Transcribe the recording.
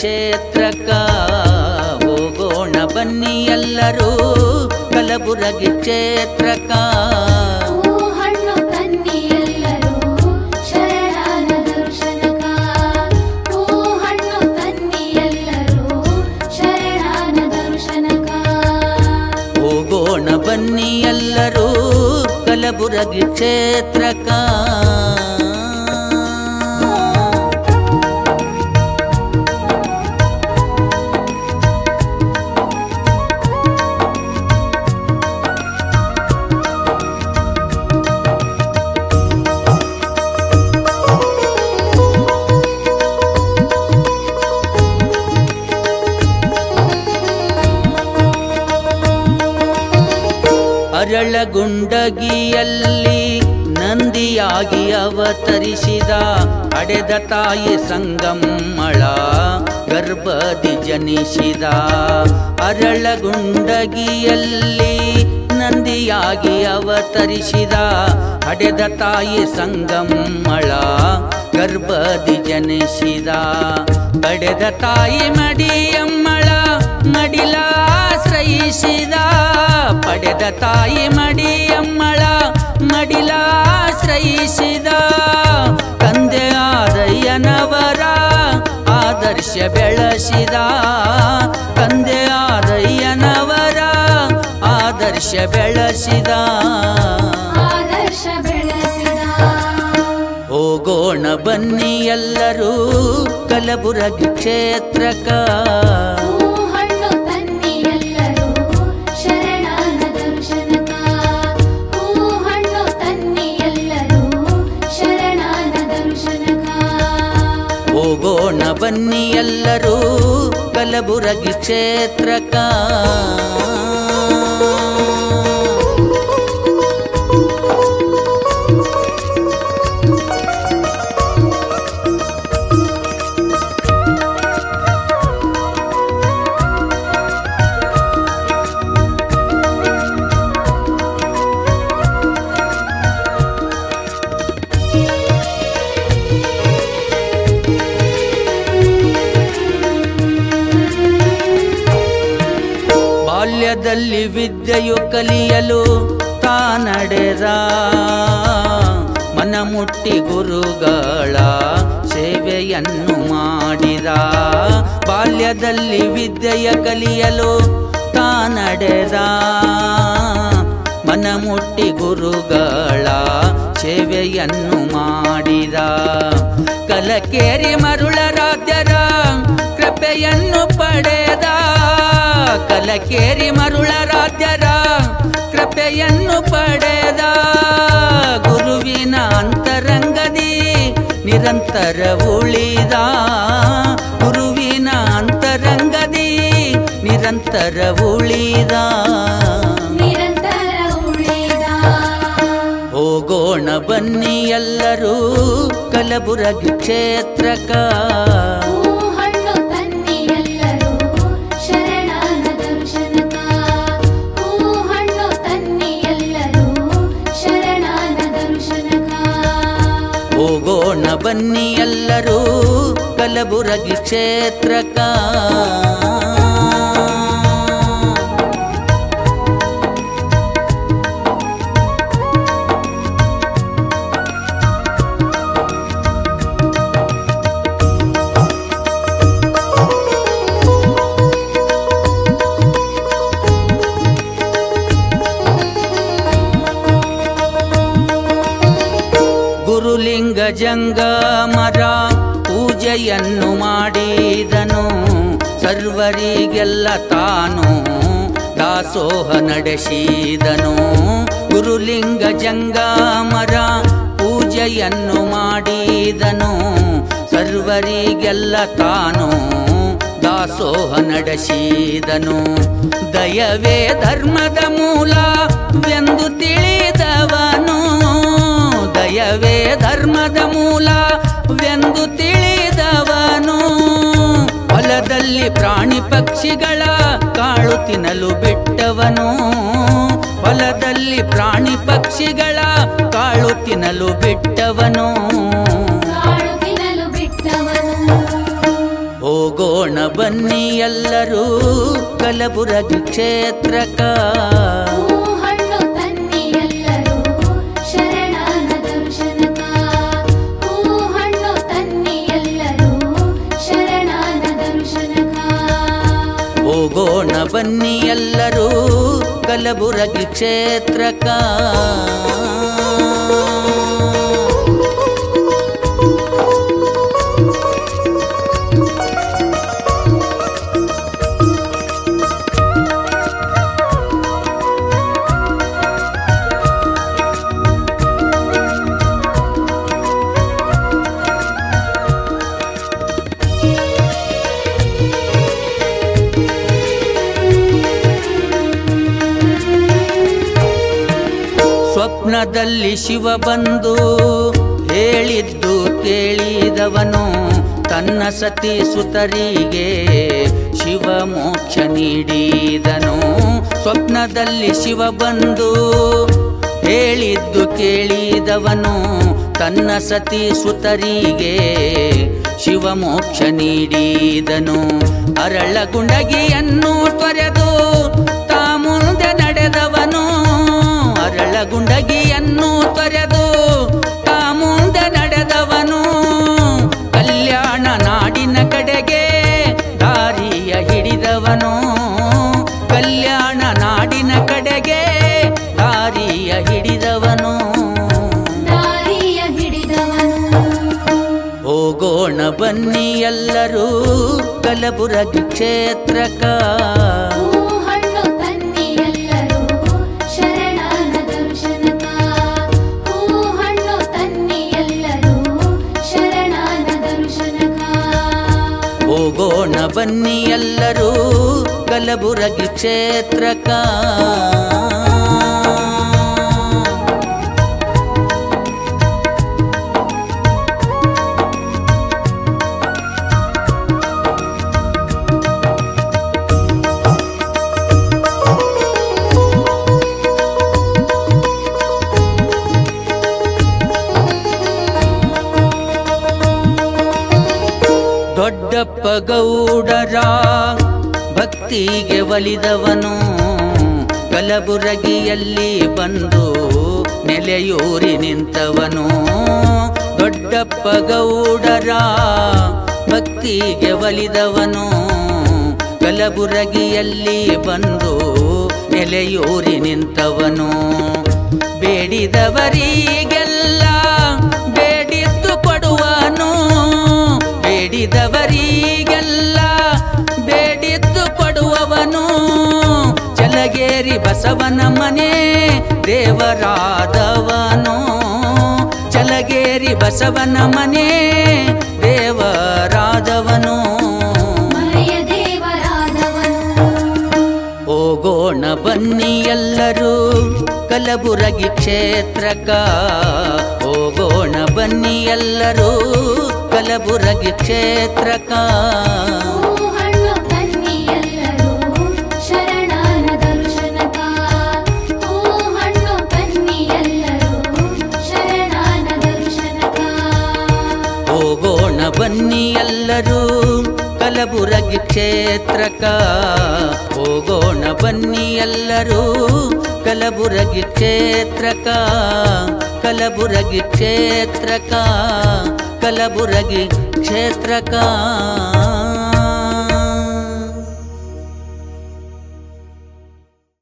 ಕ್ಷೇತ್ರಕ್ಕ ಹೋಗೋಣ ಬನ್ನಿ ಎಲ್ಲರೂ. ಕಲಬುರಗಿ ಕ್ಷೇತ್ರಕ್ಕ. ಹೋಗೋಣ ಬನ್ನಿ ಎಲ್ಲರೂ. ಕಲಬುರಗಿ ಕ್ಷೇತ್ರಕ್ಕ. ಅರಳಗುಂಡಗಿಯಲ್ಲಿ ನಂದಿಯಾಗಿ ಅವತರಿಸಿದ ಅಡೆದ ತಾಯಿ ಸಂಗಮ್ಮಳ ಗರ್ಭದಿ ಜನಿಸಿದ. ಅರಳ ಗುಂಡಗಿಯಲ್ಲಿ ನಂದಿಯಾಗಿ ಅವತರಿಸಿದ ಅಡೆದ ತಾಯಿ ಸಂಗಮ್ಮಳ ಗರ್ಭದಿ ಜನಿಸಿದ. ಅಡೆದ ತಾಯಿ ಮಡಿಯಮ್ಮಳ ಪಡೆದ ತಾಯಿ ಮಡಿಯಮ್ಮಳ ಮಡಿಲಾಶ್ರಯಿಸಿದ ತಂದೆ ಆದಯ್ಯನವರ ಆದರ್ಶ ಬೆಳಸಿದ ತಂದೆ ಆದಯ್ಯನವರ ಆದರ್ಶ ಬೆಳಸಿದ. ಹೋಗೋಣ ಬನ್ನಿ ಎಲ್ಲರೂ ಕಲಬುರಗಿ ಕ್ಷೇತ್ರಕ್ಕ ಬನ್ನಿ ಎಲ್ಲರೂ ಕಲಬುರಗಿ ಕ್ಷೇತ್ರಕ್ಕ ಬಾಲ್ಯದಲ್ಲಿ ವಿದ್ಯೆಯು ಕಲಿಯಲು ತಾನಡೆದ. ಮನಮುಟ್ಟಿ ಗುರುಗಳ ಸೇವೆಯನ್ನು ಮಾಡಿದ. ಬಾಲ್ಯದಲ್ಲಿ ವಿದ್ಯೆಯ ಕಲಿಯಲು ತಾನಡೆದ. ಮನಮುಟ್ಟಿ ಗುರುಗಳ ಸೇವೆಯನ್ನು ಮಾಡಿದ. ಕಲಕೇರಿ ಮರುಳರಾಧ್ಯರ ಕೃಪೆಯನ್ನು ಪಡೆದ. ಕಲಕೇರಿ ಮರುಳ ರಾಜ್ಯರ ಕೃಪೆಯನ್ನು ಪಡೆದ ಗುರುವಿನ ಅಂತರಂಗದಿ ನಿರಂತರ ಉಳಿದ ಗುರುವಿನ ಅಂತರಂಗದಿ ನಿರಂತರ ಉಳಿದ ಹೋಗೋಣ ಬನ್ನಿ ಎಲ್ಲರೂ ಕಲಬುರಗಿ ಕ್ಷೇತ್ರಕ್ಕ ಹೋಗೋಣ ಬನ್ನಿ ಎಲ್ಲರೂ ಕಲಬುರಗಿ ಕ್ಷೇತ್ರಕ್ಕ. ಪೂಜೆಯನ್ನು ಮಾಡಿದನು. ಸರ್ವರಿಗೆಲ್ಲ ತಾನು ದಾಸೋಹ ನಡೆಸಿದನು. ಗುರುಲಿಂಗ ಜಂಗಾಮರ ಪೂಜೆಯನ್ನು ಮಾಡಿದನು. ಸರ್ವರಿಗೆಲ್ಲ ತಾನು ದಾಸೋಹ ನಡೆಸಿದನು. ದಯವೇ ಧರ್ಮದ ಮೂಲವೆಂದು ಹೊಲದಲ್ಲಿ ಪ್ರಾಣಿ ಪಕ್ಷಿಗಳ ಕಾಳು ತಿನ್ನಲು ಬಿಟ್ಟವನು. ಹೊಲದಲ್ಲಿ ಪ್ರಾಣಿ ಪಕ್ಷಿಗಳ ಕಾಳು ತಿನ್ನಲು ಬಿಟ್ಟವನು. ಕಾಳು ತಿನ್ನಲು ಬಿಟ್ಟವನು. ಹೋಗೋಣ ಬನ್ನಿ ಎಲ್ಲರೂ ಕಲಬುರಗಿ ಕ್ಷೇತ್ರಕ್ಕ ಹೋಗೋಣ ಬನ್ನಿ ಎಲ್ಲರೂ ಕಲಬುರಗಿ ಕ್ಷೇತ್ರಕ್ಕ ಸ್ವಪ್ನದಲ್ಲಿ ಶಿವ ಬಂದು ಹೇಳಿದ್ದು ಕೇಳಿದವನು, ತನ್ನ ಸತಿ ಸುತರಿಗೆ ಶಿವ ಮೋಕ್ಷ ನೀಡಿದನು. ಸ್ವಪ್ನದಲ್ಲಿ ಶಿವ ಬಂದು ಹೇಳಿದ್ದು ಕೇಳಿದವನು, ತನ್ನ ಸತಿ ಸುತರಿಗೆ ಶಿವ ಮೋಕ್ಷ ನೀಡಿದನು. ಅರಳ ಗುಂಡಗಿಯನ್ನು ತೊರೆದು ಅರಳ ಗುಂಡಗಿಯನ್ನು ತೊರೆದು ತಾ ಮುಂದೆ ನಡೆದವನು. ಕಲ್ಯಾಣ ನಾಡಿನ ಕಡೆಗೆ ದಾರಿಯ ಹಿಡಿದವನು. ಕಲ್ಯಾಣ ನಾಡಿನ ಕಡೆಗೆ ದಾರಿಯ ಹಿಡಿದವನು. ದಾರಿಯ ಹಿಡಿದವನು. ಹೋಗೋಣ ಬನ್ನಿ ಎಲ್ಲರೂ ಕಲಬುರಗಿ ಕ್ಷೇತ್ರಕ್ಕ ಹೋಗೋಣ ಬನ್ನಿ ಎಲ್ಲರೂ ಕಲಬುರಗಿ ಕ್ಷೇತ್ರಕ್ಕ ಗೌಡರ ಭಕ್ತಿಗೆ ಒಲಿದವನು ಕಲಬುರಗಿಯಲ್ಲಿ ಬಂದು ನೆಲೆಯೂರಿ ನಿಂತವನು. ದೊಡ್ಡಪ್ಪ ಗೌಡರ ಭಕ್ತಿಗೆ ಒಲಿದವನು ಕಲಬುರಗಿಯಲ್ಲಿ ಬಂದು ನೆಲೆಯೂರಿ ನಿಂತವನು. ಬೇಡಿದವರಿಗೆಲ್ಲ ಚಲಗೇರಿ ಬಸವನ ಮನೆ ದೇವರಾದವನು. ಚಲಗೇರಿ ಬಸವನ ಮನೆ ದೇವರಾದವನು. ಹೋಗೋಣ ಬನ್ನಿ ಎಲ್ಲರೂ ಕಲಬುರಗಿ ಕ್ಷೇತ್ರಕ ಹೋಗೋಣ ಬನ್ನಿ ಎಲ್ಲರೂ ಕಲಬುರಗಿ ಕ್ಷೇತ್ರಕ್ಕ. ಕಲಬುರಗಿ ಕ್ಷೇತ್ರಕ್ಕ ಹೋಗೋಣ ಬನ್ನಿ ಎಲ್ಲರೂ ಕಲಬುರಗಿ ಕ್ಷೇತ್ರಕ್ಕ ಕಲಬುರಗಿ ಕ್ಷೇತ್ರಕ್ಕ ಕಲಬುರಗಿ ಕ್ಷೇತ್ರಕ್ಕ